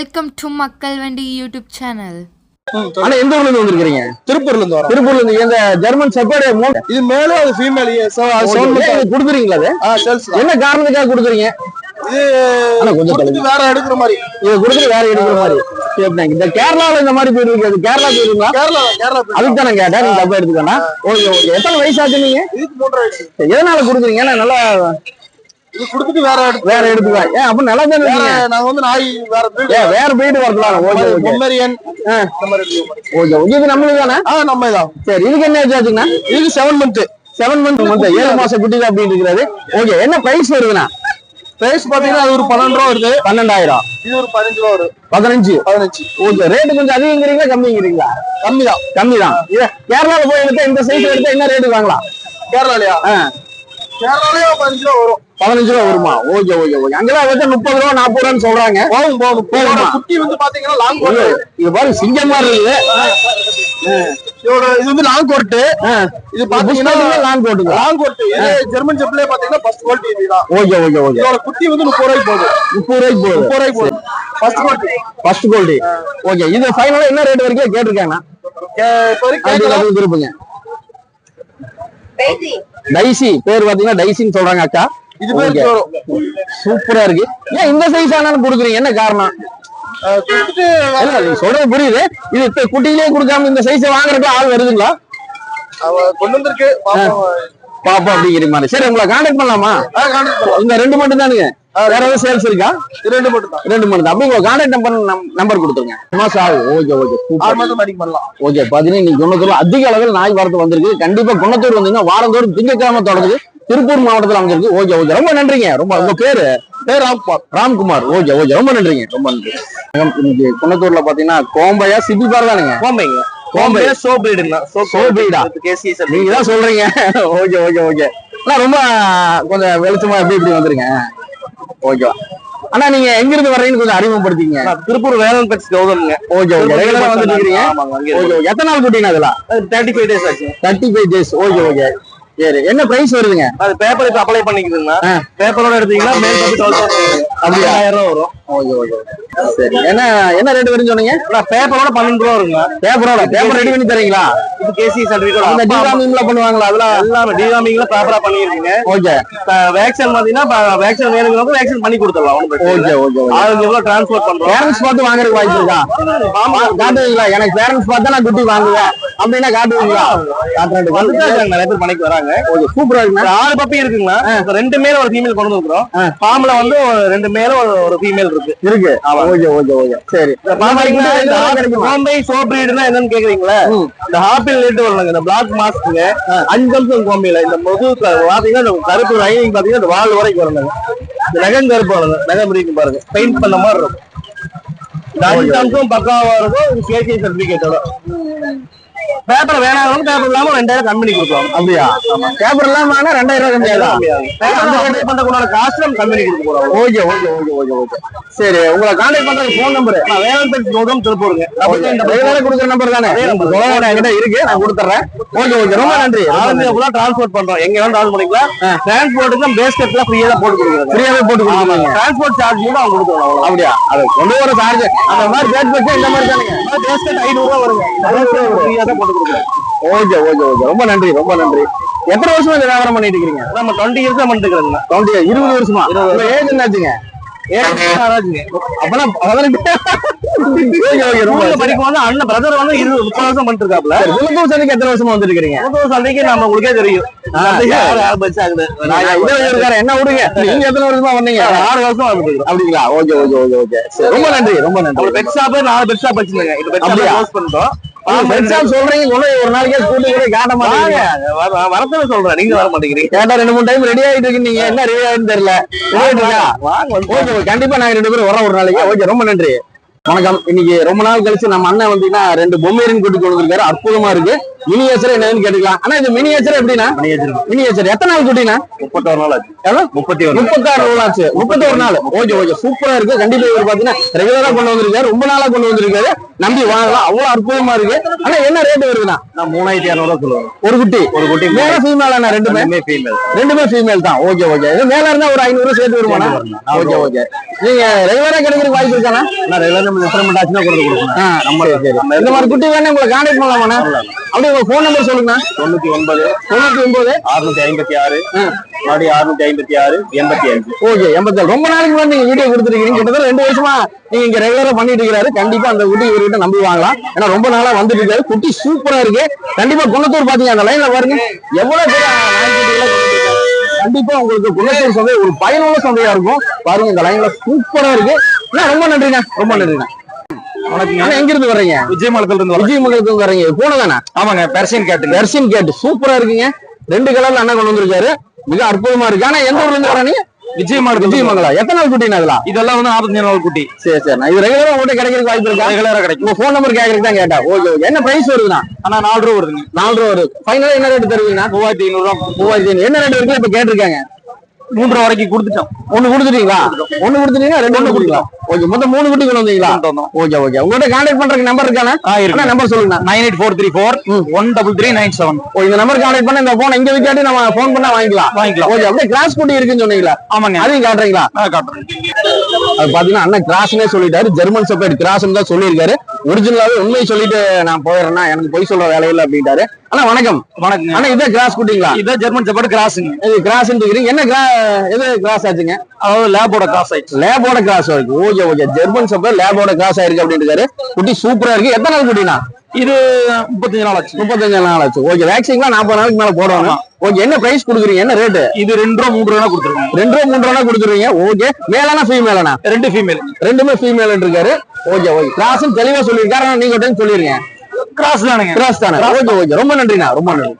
Welcome to மக்கள் வண்டி YouTube channel ஆனா எந்த ஊர்ல இருந்து வந்திருக்கீங்க? திருப்பூர்ல இருந்து வரோம். திருப்பூர்ல இருந்து இந்த ஜெர்மன் செப்பேடு இது மேல அது ஃபீமேல் கொடுக்குறீங்களா அது? ஆ சேல்ஸ் என்ன காரணத்துக்காக கொடுக்குறீங்க? இது ஆனா கொஞ்சம் வேற எடுக்கிற மாதிரி. இதை கொடுத்துட்டு வேற எடுக்கிற மாதிரி. இந்த கேரளால இந்த மாதிரி போயிட்டு இருக்கு அது கேரளா போயிருந்தா கேரளா கேரளா அதுக்கு தானே கேட்டேன். நீங்க தப்பா ஓகே ஓகே. எத்தனை வயசாச்சு நீங்க? இதுக்கு மூன்றரை வயசு. சரி, எதனால கொடுக்குறீங்க? ஏன்னா நல்லா இது கொடுத்துட்டு வேற எடுத்து வேற எடுத்துக்கலாம் ஏன் அப்ப நல்லா தானே நாங்க வந்து நாய் வேற ஏன் வேற போயிட்டு வரலாம் ஓகே ஓகே. Okay okay. இது நம்மளுக்கு தானே? ஆ நம்ம சரி இதுக்கு என்ன ஏஜ் ஆச்சுங்கண்ணா? இதுக்கு seven month seven month month ஏழு மாசம் குட்டி தான் ஓகே என்ன பிரைஸ் வருதுண்ணா? பிரைஸ் பாத்தீங்கன்னா அது ஒரு பன்னெண்டு ரூபா வருது. பன்னெண்டாயிரம். இது ஒரு பதினஞ்சு ரூபா வருது. பதினஞ்சு. பதினஞ்சு. ஓகே ரேட்டு கொஞ்சம் அதிகங்கிறீங்களா கம்மிங்கிறீங்களா? கம்மி தான் கம்மி தான் கேரளால போய் எடுத்தா இந்த சைஸ் எடுத்தா என்ன ரேட்டு வாங்கலாம்? கேரளாலயா? கேரளாலயே பதினஞ்சு ரூபா வரும். பதினஞ்சு ரூபா வருமா? Okay okay okay. அங்கெல்லாம் வந்து முப்பது ரூபா நாற்பது ரூபான்னு சொல்றாங்க. போகும் போகும் போகுமா? இதோட குட்டி வந்து பாத்தீங்கன்னா லாங் இது இது பாரு சிங்கம் மாதிரி இருக்குது. இதோட இது வந்து லாங் கோர்ட்டு ஆ, இது பாத்தீங்கன்னா லாங் போட்டுங்க லாங் இது ஜெர்மன் செப்லே பாத்தீங்கன்னா ஃபர்ஸ்ட் குவாலிட்டி இதுதான் ஓகே ஓகே ஓகே. இதோட குட்டி வந்து முப்பது ரூபாய்க்கு போகுது. முப்பது ரூபாய்க்கு போகுது. முப்பது ரூபாய்க்கு போகுது. First quality first gold okay இது ஃபைனலா என்ன ரேட் வரைக்கும் கேட்டிருக்காங்க? டைசி பேர் பாத்தீங்கன்னா டைசின்னு சொல்றாங்க அக்கா. இது பேர் சூப்பரா இருக்கு. ஏன் இந்த சைஸ் ஆனாலும் கொடுக்குறீங்க? என்ன காரணம்? சொல்றது புரியுது. இது குட்டியிலே கொடுக்காம இந்த சைஸ் வாங்குறதுக்கு ஆள் வருதுங்களா? கொண்டு வந்திருக்கு. பாப்பா அப்படிங்கிற மாதிரி. சரி உங்களை கான்டாக்ட் பண்ணலாமா? இந்த ரெண்டு மட்டும் தானுங்க வேற ஏதாவது சேல்ஸ் இருக்கா? ரெண்டு மட்டும் தான் ரெண்டு மட்டும் தான் அப்படி உங்க கான்டாக்ட் நம்பர் நம்பர் கொடுத்துருங்க. மாசம் ஆகும் ஓகே ஓகே. ஆறு மாதம் அடிக்க பண்ணலாம். ஓகே பாத்தீங்கன்னா நீங்க குணத்தூர் அதிக அளவில் நாய் வரத்து வந்திருக்கு. கண்டிப்பா குணத்தூர் வந்தீங்கன்னா வாரந்தோறும் திங்கக்கிழமை தொடங்குது. திருப்பூர் மாவட்டத்துல அமைஞ்சிருக்கு. ஓகே ஓகே ரொம்ப நன்றிங்க. ரொம்ப உங்க பேரு பேர் ராம்குமார். ஓகே ஓகே ரொம்ப நன்றிங்க. ரொம்ப நன்றி. இன்னைக்கு குணத்தூர்ல பாத்தீங்கன்னா கோம்பையா சிபிபார் தானுங்க. கோம்பைங்க. கோம்பை. சோ பிரீடுங்க சோ? கேசி நீங்க தான் சொல்றீங்க. ஓகே ஓகே ஓகே அண்ணா ரொம்ப கொஞ்சம் வெளிச்சமா எப்படி இப்படி வந்துருங்க? ஓகே அண்ணா நீங்க எங்க இருந்து வர்றீங்கன்னு கொஞ்சம் அறிமுகப்படுத்திங்க திருப்பூர் வேலன் பெட்ஸ் கௌதம்ங்க ஓகே ஓகே ரெகுலரா வந்துட்டு இருக்கீங்க ஓகே ஓகே எத்தனை நாள் குட்டிங்க அதுல? தேர்ட்டி ஃபைவ் டேஸ் ஆச்சு. Thirty five days okay okay சரி என்ன பிரைஸ் வருதுங்க? அது பேப்பர் இப்ப அப்ளை பண்ணிக்குதுங்க ஆ. பேப்பரோட எடுத்தீங்கன்னா மேல் பத்தி டுவெல் அப்படியா? ஆயிரம் ரூபா வரும். Okay okay. சரி என்ன என்ன ரேட் வரும்னு சொன்னீங்க? பேப்பரோட பன்னெண்டு ரூபா வருங்க பேப்பரோட பேப்பர் ரெடி பண்ணி தரீங்களா? இது கேசி அந்த சர்டிபிகேட் டிராமிங்ல பண்ணுவாங்களா? அதெல்லாம் எல்லாமே டிகாமிங்ல ப்ராப்பரா பண்ணிருக்கீங்க. ஓகே. வேக்சின் பாத்தீங்கன்னா வேக்சின் வேணுங்கிறவங்க வேக்சின் பண்ணி கொடுத்துடலாம் ஓகே இல்லை. ஓகே ஓகே ஆளுங்க எவ்வளவு டிரான்ஸ்போர்ட் பண்றோம். பேரண்ட்ஸ் பார்த்து வாங்குறதுக்கு வாய்ப்பு இருக்கா? பா- காட்டுவீங்களா? எனக்கு பேரண்ட்ஸ் பார்த்தா நான் குட்டி வாங்குவேன். அப்படின்னா காட்டுவீங்களா? காட்டுறேன் வந்துட்டு இருக்காங்க, நிறைய பேர் பண்ணிக்கு வராங்க. ஓகே சூப்பரா ஆறு பப்பி இருக்குங்களா? ரெண்டு மேல ஒரு ஃபீமேல் கொண்டு வந்துருக்கோம் வந்து ரெண்டு மேல ஒரு ஒரு ஃபீமேல் இருக்கு. இருக்கு. Okay okay okay. சரி? பாம்பே சோ பிரீடுனா என்னன்னு கேக்குறீங்களா. இந்த ஆப்பிள் வரலங்க. இந்த பிளாக் மாஸ்க்குங்க அஞ்சு அம்சம் கோம்பையில இந்த முது பாத்தீங்கன்னா இந்த கருப்பு ரைனிங் பாத்தீங்கன்னா இந்த வால் வரைக்கும் வரணுங்க இந்த நகம் கருப்பு வரணுங்க நகம் இருக்கு பாருங்க. பெயிண்ட் பண்ண மாதிரி இருக்கும். இந்த அஞ்சு அம்சம் பக்காவா இருக்கும். இது கேசி சர்டிபிகேட்டோட பேப்பர் வேணாலும் பேப்பர் இல்லாம ரெண்டாயிரம் கம்பெனி கொடுக்கலாம். அப்படியா? பேப்பர் எல்லாம் வாங்கினா ரெண்டாயிரம் அந்த அப்ளை பண்றதுக்குள்ள காசு நம்ம கம்பெனி கொடுக்க போறோம். Okay okay okay okay okay சரி உங்களை கான்டாக்ட் பண்றது ஃபோன் நம்பர் நான் வேளாண் கௌதம் திருப்பூருங்க இந்த ரெகுலரா கொடுக்குற நம்பர் தானே? என்கிட்ட இருக்கு. நான் கொடுத்துறேன். Okay okay. ரொம்ப நன்றி. ஆளுங்க ஃபுல்லா டிரான்ஸ்போர்ட் பண்றோம். எங்க வேணும் டிரான்ஸ்போர்ட் பண்ணிக்கலாம். டிரான்ஸ்போர்ட்டுக்கு பேஸ்கெட்லாம் ஃப்ரீயா தான் போட்டு கொடுக்குறாங்க ஃப்ரீயாவே போட்டு கொடுக்குறீங்க டிரான்ஸ்போர்ட் சார்ஜ் மட்டும் அவங்க கொடுத்துருவோம் அவ்வளவு அப்படியா? அது கொண்டு வர சார்ஜ் அந்த மாதிரி பேட் வச்சு இந்த மாதிரி தானுங்க. பேஸ்கெட் ஐநூறு ரூபா வருங்க. ஃப்ரீயா தான் போட்டு கொடுக்குறோம் ஓகே ஓகே ஓகே. ரொம்ப நன்றி ரொம்ப நன்றி. எத்தனை வருஷமா இந்த வியாபாரம் பண்ணிட்டு இருக்கீங்க நம்ம டுவெண்ட்டி இயர்ஸ் பண்ணிட்டு டுவெண்ட்டி இருபது வருஷமா? ஏஜ் என்னாச்சுங்க? அண்ணன் பிரதர் வந்து இருபது முப்பது வருஷம் பண்ணிட்டு இருக்காப்ல சந்தைக்கு எத்தனை வருஷமா முப்பது சந்தைக்கு நம்ம உங்களுக்கே தெரியும். என்ன விடுங்க நீங்க எத்தனை வருஷமா வந்தீங்க? ஆறு வருஷம் அப்படிங்களா? Okay okay okay okay. ரொம்ப நன்றி ரொம்ப நன்றி. பெட் ஷாப் நாலு பெட் ஷாப் வச்சிருந்தேங்க இந்த பெட் ஷாப் அப்படியா? க்ளோஸ் பண்ணிட்டோம். பெருசா சொல்றீங்க ஒரு நாளைக்கே ஸ்கூட்டி கூட காட்ட மாட்டீங்க வரத்துல சொல்றேன். நீங்க வர மாட்டேங்கிறீங்க. கேட்டா ரெண்டு மூணு டைம் ரெடி ஆயிட்டு இருக்கீங்க. என்ன ரெடி ஆயிட்டு தெரியல. ஓகே கண்டிப்பா நாங்க ரெண்டு பேரும் வரோம் ஒரு நாளைக்கு. ஓகே ரொம்ப நன்றி. வணக்கம். இன்னைக்கு ரொம்ப நாள் கழிச்சு நம்ம அண்ணன் வந்தீங்கன்னா ரெண்டு பொம்மையரின் கூட்டி கொண்டு அற்புதமா இருக்கு. மினியேச்சர் என்னன்னு கேட்டுக்கலாம். ஆனா இது மினியேச்சர் எப்படின்னா மினியேச்சர் எத்தனை நாள் குட்டினா முப்பத்தோரு நாள் ஆச்சு. எவ்வளவு? முப்பத்தி ஒரு முப்பத்தாறு ரூல் ஆச்சு. முப்பத்தொரு நாள். Okay okay. சூப்பரா இருக்கு. கண்டிப்பா இவர் பாத்தீங்கன்னா ரெகுலரா கொண்டு வந்திருக்காரு. ரொம்ப நாளா கொண்டு வந்திருக்காரு. நம்பி வாங்கலாம். அவ்வளவு அற்புதமா இருக்கு. ஆனா என்ன ரேட் வருதுண்ணா? நான் மூணாயிரத்தி இரநூறுவா சொல்லுவேன். ஒரு குட்டி. ஒரு குட்டி மேல ஃபீமேல் ரெண்டுமே? ஃபீமேல் ரெண்டுமே ஃபீமேல் தான். Okay okay. இது மேல இருந்தா ஒரு ஐநூறு சேர்த்து வருமாண்ணா? Okay okay. நீங்க ரெகுலரா கிடைக்கிறதுக்கு வாய்ப்பு இருக்காண்ணா? நான் ரெகுலர் நம்ம இன்ஸ்ட்ருமெண்ட் ஆச்சுன்னா கொடுத்து கொடுப்பேன். இந்த மாதிரி குட்டி வேணா உங்களை கான்டாக்ட் பண்ணலாமாண்ணா? அப்படியே உங்க ஃபோன் நம்பர் சொல்லுங்கண்ணா தொண்ணூத்தி ஒன்பது தொண்ணூத்தி ஒன்பது. அறுநூத்தி ஐம்பத்தி ஆறு மறுபடியும் அறுநூத்தி ஐம்பத்தி ஆறு எண்பத்தி அஞ்சு ஓகே எண்பத்தேழு ரொம்ப நாளைக்கு முன்னாடி நீங்க வீடியோ கொடுத்துருக்கீங்க கிட்டத்தட்ட ரெண்டு வருஷமா நீங்க இங்க ரெகுலரா பண்ணிட்டு இருக்காரு கண்டிப்பா அந்த குட்டி இவர்கிட்ட நம்பி வாங்கலாம் ஏன்னா ரொம்ப நாளா வந்துட்டு இருக்காரு. குட்டி சூப்பரா இருக்கு. கண்டிப்பா குன்னத்தூர் பாத்தீங்க அந்த லைன்ல பாருங்க. எவ்வளவு. கண்டிப்பா உங்களுக்கு குன்னத்தூர் சந்தை ஒரு பயனுள்ள சந்தையா இருக்கும். பாருங்க இந்த லைன்ல சூப்பரா இருக்கு. ரொம்ப நன்றிண்ணா. ரொம்ப நன்றிண்ணா. வணக்கம் எங்க இருந்து வர்றீங்க? விஜயமலத்துல இருந்து வரேன். விஜயமங்கலத்துக்கு வர்றீங்க போனதானே ஆமாங்க பெர்சியன் கேட்டுங்க வெர்ஷன் கேட் சூப்பரா இருக்குங்க. ரெண்டு கலர்ல அண்ணா கொண்டு வந்திருக்காரு. மிக அற்புதமா இருக்கு. ஆனா எந்த ஊர்ல இருந்து வர்றீங்க விஜயமலத்துல விஜயமங்கலம் எத்தனை நாள் குட்டினா இதெல்லாம்? இதெல்லாம் வந்து நாற்பத்தஞ்சு நாள் குட்டி. சரி சரி. இது ரெகுலரா உங்கள்கிட்ட கிடைக்கிறதுக்கு வாய்ப்பு இருக்கா? ரெகுலரா கிடைக்கும். உங்க ஃபோன் நம்பர் கேட்கறதுக்கு தான் கேட்டா ஓகே ஓகே. என்ன பிரைஸ் வருதுண்ணா? ஆனா நாலு ரூபா வருதுங்க. நாலு ரூபா வருது. ஃபைனலா என்ன ரேட் தருவீங்கண்ணா? மூவாயிரத்தி ஐநூறு ரூபா மூவாயிரத்தி ஐநூறு. என்ன ரேட் இருக்கு இப்ப கேட்டிருக்காங்க. மூன்று ரூபா வரைக்கும் கொடுத்துட்டோம். ஒண்ணு கொடுத்துட்டீங்களா? ஒண்ணு கொடுத்துட்டீங்கன்னா ரெண்டு ஒண்ணு கொடுக்கலாம். ஓகே மொத்தம் மூணு குட்டி கொண்டு வந்தீங்களா? Okay okay. உங்கள்கிட்ட கான்டாக்ட் பண்றதுக்கு நம்பர் இருக்காண்ணா ஆ இருக்கு. நம்பர் சொல்லுங்க. Nine eight four three four one double three nine seven. Oh இந்த நம்பர் கான்டாக்ட் பண்ண இந்த போன் இங்க விக்காட்டி நம்ம ஃபோன் பண்ணா வாங்கிக்கலாம். வாங்கிக்கலாம். ஓகே அப்படியே கிளாஸ் குட்டி இருக்குன்னு சொன்னீங்களா? ஆமாங்க. அதையும் காட்டுறீங்களா? காட்டுறேன். அது பாத்தீங்கன்னா அண்ணன் கிராஸ்னே சொல்லிட்டாரு. ஜெர்மன் செப்பேட் கிராஸ்னு தான் சொல்லியிருக்காரு. ஒரிஜினலாவே உண்மை சொல்லிட்டு நான் போயிடுறேன்னா எனக்கு பொய் சொல்ற வேலையில அப்படின்ட்டாரு. அண்ணா வணக்கம். வணக்கங்க. அண்ணா இதான் கிராஸ் குட்டிங்களா? இதான் ஜெர்மன் செப்பர்ட் கிராஸுங்க இது கிராஸ் இருக்கிறீங்க என்ன கிரா எது கிராஸ் ஆச்சுங்க? அதாவது லேபோட கிராஸ் ஆயிடுச்சு. லேபோட கிராஸ் இருக்கு. Okay okay. ஜெர்மன் செப்பேட் லேபோட கிராஸ் ஆயிருக்கு அப்படின்னு குட்டி சூப்பரா இருக்கு. எத்தனை நாள் குட்டினா இது முப்பத்தஞ்சு நாள் ஆச்சு. முப்பத்தஞ்சு நாள் ஆச்சு. ஓகே வேக்சின்லாம் நாற்பது நாளைக்கு மேல போடுவாங்க. ஓகே என்ன பிரைஸ் கொடுக்குறீங்க? என்ன ரேட்டு இது ரெண்டு ரூபா மூணு ரூபா கொடுத்துருங்க ரெண்டு ரூபா மூன்று ரூபா கொடுத்துருவீங்க ஓகே மேலானா ஃபீமேலானா ரெண்டு ஃபீமேல் ரெண்டுமே ஃபீமேல் இருக்காரு. ஓகே ஓகே கிராஸ் தெளிவா சொல்லியிருக்காரு. நீங்க டைம் சொல்லிருங்க. கிராஸ் தானுங்க. கிராஸ் தானே? ஓகே ஓகே ரொம்ப நன்றிண்ணா. ரொம்ப நன்றி.